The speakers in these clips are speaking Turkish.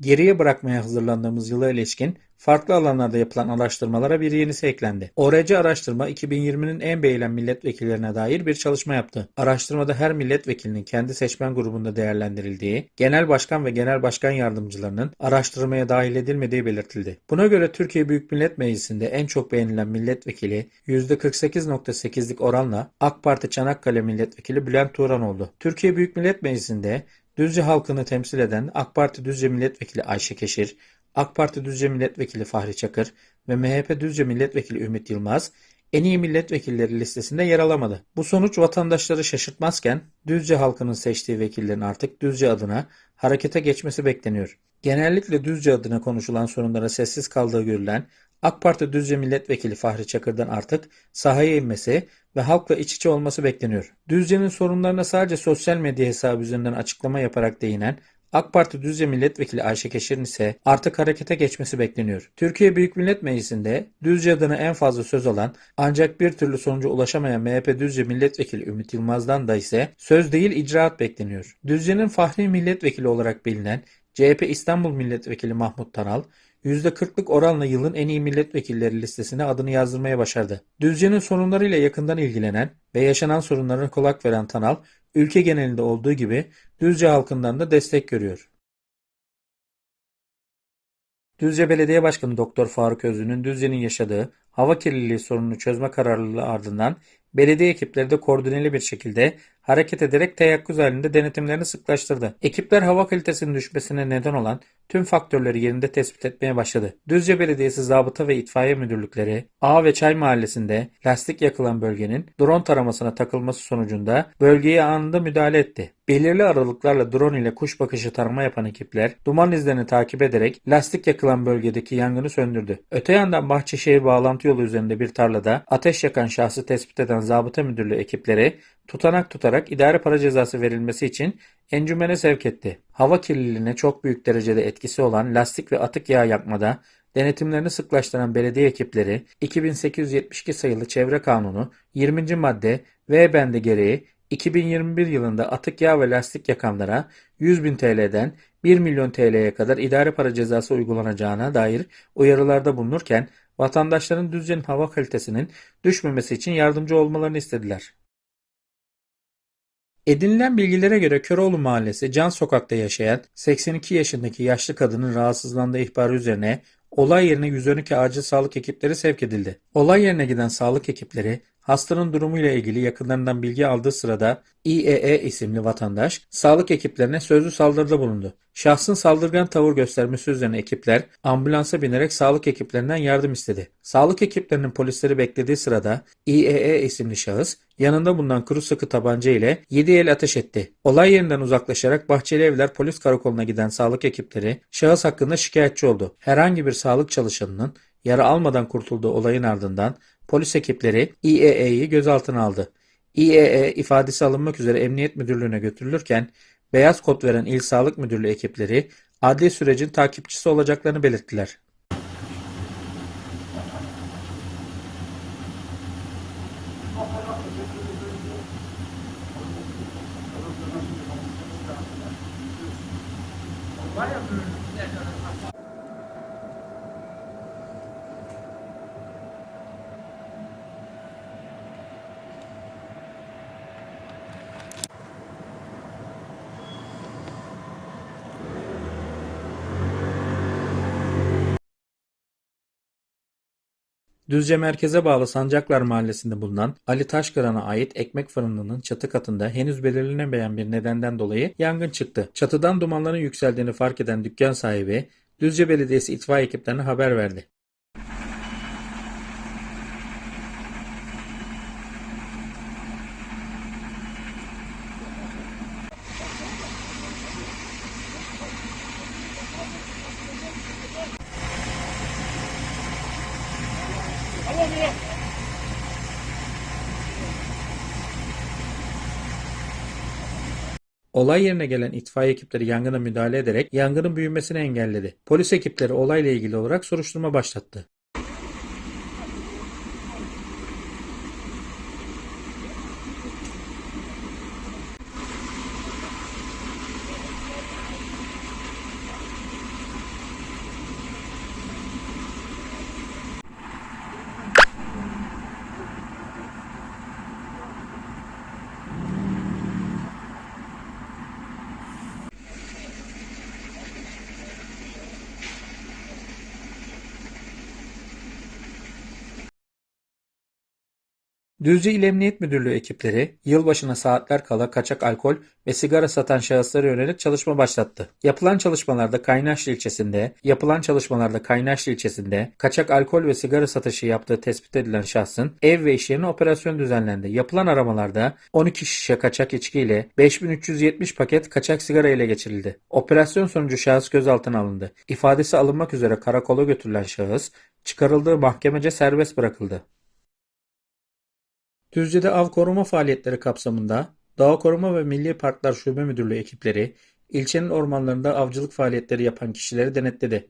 Geriye bırakmaya hazırlandığımız yıla ilişkin farklı alanlarda yapılan araştırmalara bir yenisi eklendi. ORC araştırma 2020'nin en beğenilen milletvekillerine dair bir çalışma yaptı. Araştırmada her milletvekilinin kendi seçmen grubunda değerlendirildiği, genel başkan ve genel başkan yardımcılarının araştırmaya dahil edilmediği belirtildi. Buna göre Türkiye Büyük Millet Meclisi'nde en çok beğenilen milletvekili %48.8'lik oranla AK Parti Çanakkale Milletvekili Bülent Turan oldu. Türkiye Büyük Millet Meclisi'nde Düzce halkını temsil eden AK Parti Düzce Milletvekili Ayşe Keşir, AK Parti Düzce Milletvekili Fahri Çakır ve MHP Düzce Milletvekili Ümit Yılmaz en iyi milletvekilleri listesinde yer alamadı. Bu sonuç vatandaşları şaşırtmazken Düzce halkının seçtiği vekillerin artık Düzce adına harekete geçmesi bekleniyor. Genellikle Düzce adına konuşulan sorunlara sessiz kaldığı görülen AK Parti Düzce Milletvekili Fahri Çakır'dan artık sahaya inmesi ve halkla iç içe olması bekleniyor. Düzce'nin sorunlarına sadece sosyal medya hesabı üzerinden açıklama yaparak değinen AK Parti Düzce Milletvekili Ayşe Keşir'in ise artık harekete geçmesi bekleniyor. Türkiye Büyük Millet Meclisi'nde Düzce adına en fazla söz alan ancak bir türlü sonuca ulaşamayan MHP Düzce Milletvekili Ümit Yılmaz'dan da ise söz değil icraat bekleniyor. Düzce'nin fahri milletvekili olarak bilinen CHP İstanbul Milletvekili Mahmut Tanal, %40'lık oranla yılın en iyi milletvekilleri listesine adını yazdırmaya başardı. Düzce'nin sorunlarıyla yakından ilgilenen ve yaşanan sorunlarına kulak veren Tanal, ülke genelinde olduğu gibi Düzce halkından da destek görüyor. Düzce Belediye Başkanı Doktor Faruk Özlü'nün Düzce'nin yaşadığı hava kirliliği sorununu çözme kararlılığı ardından belediye ekipleri de koordineli bir şekilde hareket ederek teyakkuz halinde denetimlerini sıklaştırdı. Ekipler hava kalitesinin düşmesine neden olan tüm faktörleri yerinde tespit etmeye başladı. Düzce Belediyesi Zabıta ve İtfaiye Müdürlükleri Ağ ve Çay Mahallesi'nde lastik yakılan bölgenin drone taramasına takılması sonucunda bölgeye anında müdahale etti. Belirli aralıklarla drone ile kuş bakışı tarama yapan ekipler duman izlerini takip ederek lastik yakılan bölgedeki yangını söndürdü. Öte yandan Bahçeşehir bağlantı yolu üzerinde bir tarlada ateş yakan şahsı tespit eden zabıta müdürlüğü ekipleri tutanak tutarak idare para cezası verilmesi için encümene sevk etti. Hava kirliliğine çok büyük derecede etkisi olan lastik ve atık yağ yakmada denetimlerini sıklaştıran belediye ekipleri 2872 sayılı Çevre Kanunu 20. madde V bendi gereği 2021 yılında atık yağ ve lastik yakanlara 100 bin TL'den 1 milyon TL'ye kadar idare para cezası uygulanacağına dair uyarılarda bulunurken vatandaşların Düzce'nin hava kalitesinin düşmemesi için yardımcı olmalarını istediler. Edinilen bilgilere göre Köroğlu Mahallesi Can Sokak'ta yaşayan 82 yaşındaki yaşlı kadının rahatsızlandığı ihbarı üzerine olay yerine 112 acil sağlık ekipleri sevk edildi. Olay yerine giden sağlık ekipleri hastanın durumuyla ilgili yakınlarından bilgi aldığı sırada İEE isimli vatandaş sağlık ekiplerine sözlü saldırıda bulundu. Şahsın saldırgan tavır göstermesi üzerine ekipler ambulansa binerek sağlık ekiplerinden yardım istedi. Sağlık ekiplerinin polisleri beklediği sırada İEE isimli şahıs yanında bulunan kuru sıkı tabanca ile 7 el ateş etti. Olay yerinden uzaklaşarak Bahçeli Evler Polis Karakolu'na giden sağlık ekipleri şahıs hakkında şikayetçi oldu. Herhangi bir sağlık çalışanının yara almadan kurtulduğu olayın ardından polis ekipleri İEE'yi gözaltına aldı. İEE ifadesi alınmak üzere Emniyet Müdürlüğü'ne götürülürken beyaz kod veren İl Sağlık Müdürlüğü ekipleri adli sürecin takipçisi olacaklarını belirttiler. 我也不认识他 Düzce merkeze bağlı Sancaklar Mahallesi'nde bulunan Ali Taşkıran'a ait ekmek fırınının çatı katında henüz belirlenemeyen bir nedenden dolayı yangın çıktı. Çatıdan dumanların yükseldiğini fark eden dükkan sahibi Düzce Belediyesi itfaiye ekiplerine haber verdi. Olay yerine gelen itfaiye ekipleri yangına müdahale ederek yangının büyümesini engelledi. Polis ekipleri olayla ilgili olarak soruşturma başlattı. Düzce İl Emniyet Müdürlüğü ekipleri yılbaşına saatler kala kaçak alkol ve sigara satan şahıslara yönelik çalışma başlattı. Yapılan çalışmalarda Kaynaşlı ilçesinde, yapılan çalışmalarda Kaynaşlı ilçesinde kaçak alkol ve sigara satışı yaptığı tespit edilen şahsın ev ve iş yerine operasyon düzenlendi. Yapılan aramalarda 12 şişe kaçak içki ile 5370 paket kaçak sigara ele geçirildi. Operasyon sonucu şahıs gözaltına alındı. İfadesi alınmak üzere karakola götürülen şahıs çıkarıldığı mahkemece serbest bırakıldı. Düzce'de av koruma faaliyetleri kapsamında Doğa Koruma ve Milli Parklar Şube Müdürlüğü ekipleri ilçenin ormanlarında avcılık faaliyetleri yapan kişileri denetledi.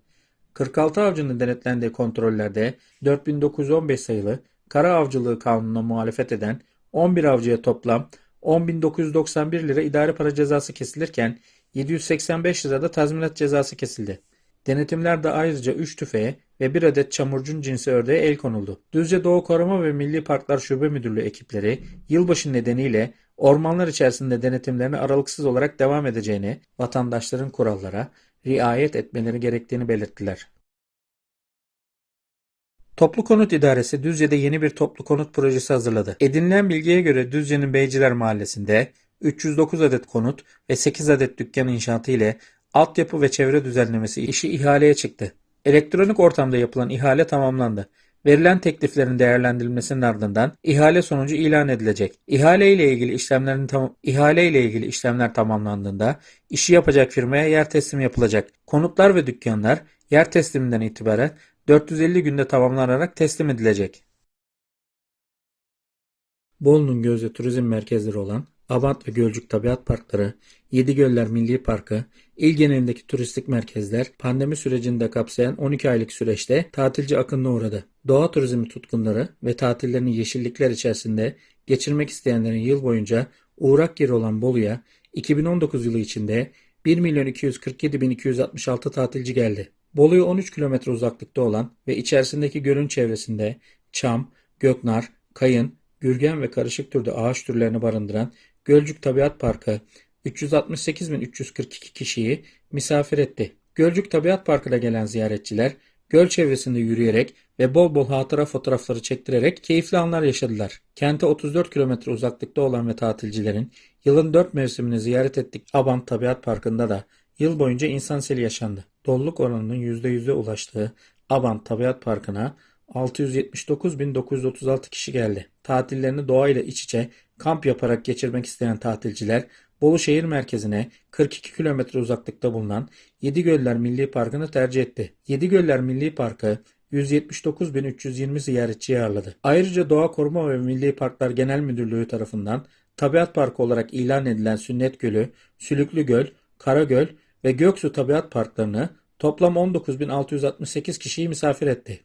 46 avcının denetlendiği kontrollerde 4915 sayılı kara avcılığı kanununa muhalefet eden 11 avcıya toplam 10.991 lira idari para cezası kesilirken 785 lira da tazminat cezası kesildi. Denetimlerde ayrıca 3 tüfeğe ve 1 adet çamurcun cinsi ördeğe el konuldu. Düzce Doğu Koruma ve Milli Parklar Şube Müdürlüğü ekipleri yılbaşı nedeniyle ormanlar içerisinde denetimlerine aralıksız olarak devam edeceğini, vatandaşların kurallara riayet etmeleri gerektiğini belirttiler. Toplu Konut İdaresi Düzce'de yeni bir toplu konut projesi hazırladı. Edinilen bilgiye göre Düzce'nin Beyciler Mahallesi'nde 309 adet konut ve 8 adet dükkan inşaatı ile altyapı ve çevre düzenlemesi işi ihaleye çıktı. Elektronik ortamda yapılan ihale tamamlandı. Verilen tekliflerin değerlendirilmesinin ardından ihale sonucu ilan edilecek. İhale ile ilgili işlemlerin tam ihale ile ilgili işlemler tamamlandığında işi yapacak firmaya yer teslimi yapılacak. Konutlar ve dükkanlar yer tesliminden itibaren 450 günde tamamlanarak teslim edilecek. Bolu'nun gözde turizm merkezleri olan Abant ve Gölcük Tabiat Parkları, Yedigöller Milli Parkı, il genelindeki turistik merkezler pandemi sürecini de kapsayan 12 aylık süreçte tatilci akınına uğradı. Doğa turizmi tutkunları ve tatillerini yeşillikler içerisinde geçirmek isteyenlerin yıl boyunca uğrak yeri olan Bolu'ya 2019 yılı içinde 1.247.266 tatilci geldi. Bolu'ya 13 kilometre uzaklıkta olan ve içerisindeki gölün çevresinde çam, göknar, kayın, gürgen ve karışık türde ağaç türlerini barındıran Gölcük Tabiat Parkı 368.342 kişiyi misafir etti. Gölcük Tabiat Parkı'na gelen ziyaretçiler göl çevresinde yürüyerek ve bol bol hatıra fotoğrafları çektirerek keyifli anlar yaşadılar. Kente 34 kilometre uzaklıkta olan ve tatilcilerin yılın 4 mevsimini ziyaret ettik Abant Tabiat Parkı'nda da yıl boyunca insan seli yaşandı. Doluluk oranının %100'e ulaştığı Abant Tabiat Parkı'na 679.936 kişi geldi. Tatillerini doğayla iç içe kamp yaparak geçirmek isteyen tatilciler Bolu şehir merkezine 42 kilometre uzaklıkta bulunan Yedigöller Milli Parkı'nı tercih etti. Yedigöller Milli Parkı 179.320 ziyaretçiyi ağırladı. Ayrıca Doğa Koruma ve Milli Parklar Genel Müdürlüğü tarafından Tabiat Parkı olarak ilan edilen Sünnet Gölü, Sülüklü Göl, Karagöl ve Göksu Tabiat Parklarını toplam 19.668 kişiyi misafir etti.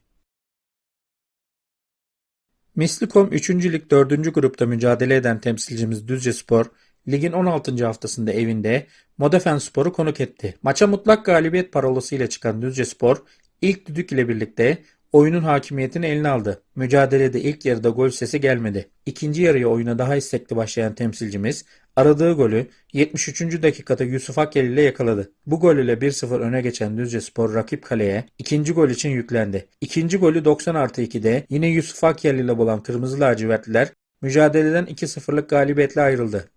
Mislikom 3. Lig 4. grupta mücadele eden temsilcimiz Düzcespor, ligin 16. haftasında evinde Modafen Spor'u konuk etti. Maça mutlak galibiyet parolası ile çıkan Düzcespor, ilk düdük ile birlikte oyunun hakimiyetini eline aldı. Mücadelede ilk yarıda gol sesi gelmedi. İkinci yarıya oyuna daha istekli başlayan temsilcimiz aradığı golü 73. dakikada Yusuf Akyel ile yakaladı. Bu gol ile 1-0 öne geçen Düzcespor rakip kaleye ikinci gol için yüklendi. İkinci golü 90 artı 2'de yine Yusuf Akyel ile bulan Kırmızı Lacivertliler mücadeleden 2-0'lık galibiyetle ayrıldı.